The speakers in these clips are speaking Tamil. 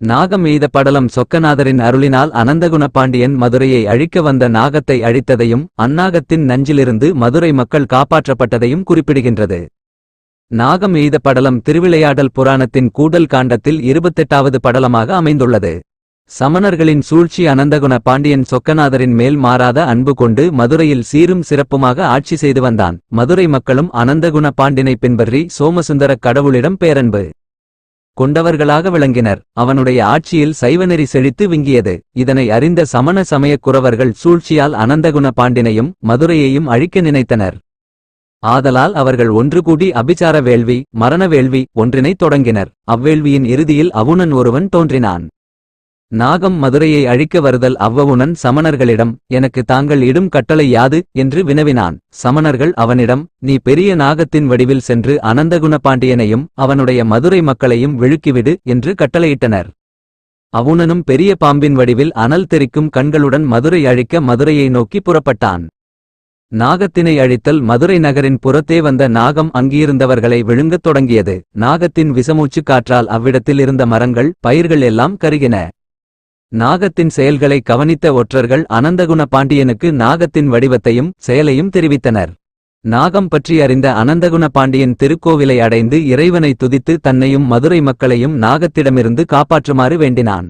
நாகம் எய்த படலம் சொக்கநாதரின் அருளினால் அனந்தகுண பாண்டியன் மதுரையை அழிக்க வந்த நாகத்தை அழித்ததையும் அந்நாகத்தின் நஞ்சிலிருந்து மதுரை மக்கள் காப்பாற்றப்பட்டதையும் குறிப்பிடுகின்றது. நாகம் எய்த படலம் திருவிளையாடல் புராணத்தின் கூடல் காண்டத்தில் இருபத்தெட்டாவது படலமாக அமைந்துள்ளது. சமணர்களின் சூழ்ச்சி அனந்தகுண பாண்டியன் சொக்கநாதரின் மேல் மாறாத அன்பு கொண்டு மதுரையில் சீரும் சிறப்புமாக ஆட்சி செய்து வந்தான். மதுரை மக்களும் அனந்தகுண பாண்டினை பின்பற்றி சோமசுந்தர கடவுளிடம் பேரன்பு. கொண்டவர்களாக விளங்கினர். அவனுடைய ஆட்சியில் சைவநெறி செழித்து விங்கியது. இதனை அறிந்த சமண சமயக் குறவர்கள் சூழ்ச்சியால் அனந்தகுண பாண்டினையும் மதுரையையும் அழிக்க நினைத்தனர். ஆதலால் அவர்கள் ஒன்று கூடி அபிசார வேள்வி மரண வேள்வி ஒன்றினைத் தொடங்கினர். அவ்வேள்வியின் இறுதியில் அவுணன் ஒருவன் தோன்றினான். நாகம் மதுரையை அழிக்க வருதல் அவ்வவுணன் சமணர்களிடம் எனக்கு தாங்கள் இடும் கட்டளை யாது? என்று வினவினான். சமணர்கள் அவனிடம் நீ பெரிய நாகத்தின் வடிவில் சென்று அனந்தகுண பாண்டியனையும் அவனுடைய மதுரை மக்களையும் விழுக்கிவிடு என்று கட்டளையிட்டனர். அவுணனும் பெரிய பாம்பின் வடிவில் அனல் தெறிக்கும் கண்களுடன் மதுரை அழிக்க மதுரையை நோக்கி புறப்பட்டான். நாகத்தினை அழித்தல் மதுரை நகரின் புறத்தே வந்த நாகம் அங்கிருந்தவர்களை விழுங்கத் தொடங்கியது. நாகத்தின் விசமூச்சு காற்றால் அவ்விடத்தில் இருந்த மரங்கள் பயிர்கள் எல்லாம் கருகின. நாகத்தின் செயல்களை கவனித்த ஒற்றர்கள் அனந்தகுண பாண்டியனுக்கு நாகத்தின் வடிவத்தையும் செயலையும் தெரிவித்தனர். நாகம் பற்றி அறிந்த அனந்தகுண பாண்டியன் திருக்கோவிலை அடைந்து இறைவனை துதித்து தன்னையும் மதுரை மக்களையும் நாகத்திடமிருந்து காப்பாற்றுமாறு வேண்டினான்.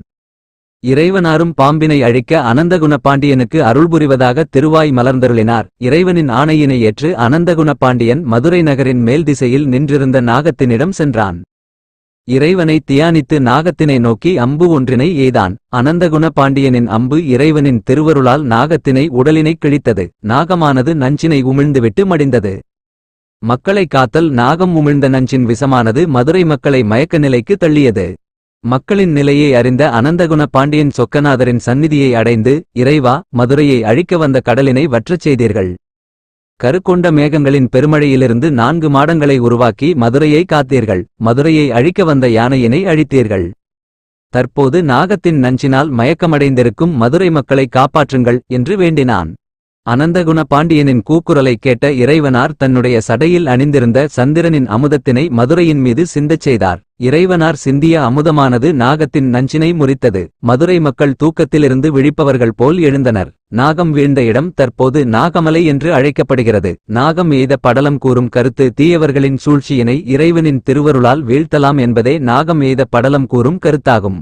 இறைவனாரும் பாம்பினை அழிக்க அனந்தகுண பாண்டியனுக்கு அருள் புரிவதாக திருவாய் மலர்ந்தருளினார். இறைவனின் ஆணையினை ஏற்று அனந்தகுண பாண்டியன் மதுரை நகரின் மேல் திசையில் நின்றிருந்த நாகத்தினிடம் சென்றான். இறைவனை தியானித்து நாகத்தினை நோக்கி அம்பு ஒன்றினை எய்தான். அனந்தகுண பாண்டியனின் அம்பு இறைவனின் திருவருளால் நாகத்தினை உடலினைக் கிழித்தது. நாகமானது நஞ்சினை உமிழ்ந்துவிட்டு மடிந்தது. மக்களை காத்தல் நாகம் உமிழ்ந்த நஞ்சின் விஷமானது மதுரை மக்களை மயக்க நிலைக்கு தள்ளியது. மக்களின் நிலையை அறிந்த அனந்தகுண பாண்டியன் சொக்கநாதரின் சந்நிதியை அடைந்து இறைவா மதுரையை அழிக்க வந்த கடலினை வற்றச் செய்தீர்கள். கருக்கொண்ட மேகங்களின் பெருமழையிலிருந்து நான்கு மாடங்களை உருவாக்கி மதுரையை காத்தீர்கள். மதுரையை அழிக்க வந்த யானையினை அழித்தீர்கள். தற்போது நாகத்தின் நஞ்சினால் மயக்கமடைந்திருக்கும் மதுரை மக்களை காப்பாற்றுங்கள் என்று வேண்டினான். அனந்தகுண பாண்டியனின் கூக்குரலை கேட்ட இறைவனார் தன்னுடைய சடையில் அணிந்திருந்த சந்திரனின் அமுதத்தினை மதுரையின் மீது சிந்தச் செய்தார். இறைவனார் சிந்திய அமுதமானது நாகத்தின் நஞ்சினை முறித்தது. மதுரை மக்கள் தூக்கத்திலிருந்து விழிப்பவர்கள் போல் எழுந்தனர். நாகம் வீழ்ந்த இடம் தற்போது நாகமலை என்று அழைக்கப்படுகிறது. நாகம் எய்த படலம் கூறும் கருத்து தீயவர்களின் சூழ்ச்சியினை இறைவனின் திருவருளால் வீழ்த்தலாம் என்பதே நாகம் எய்த படலம் கூறும் கருத்தாகும்.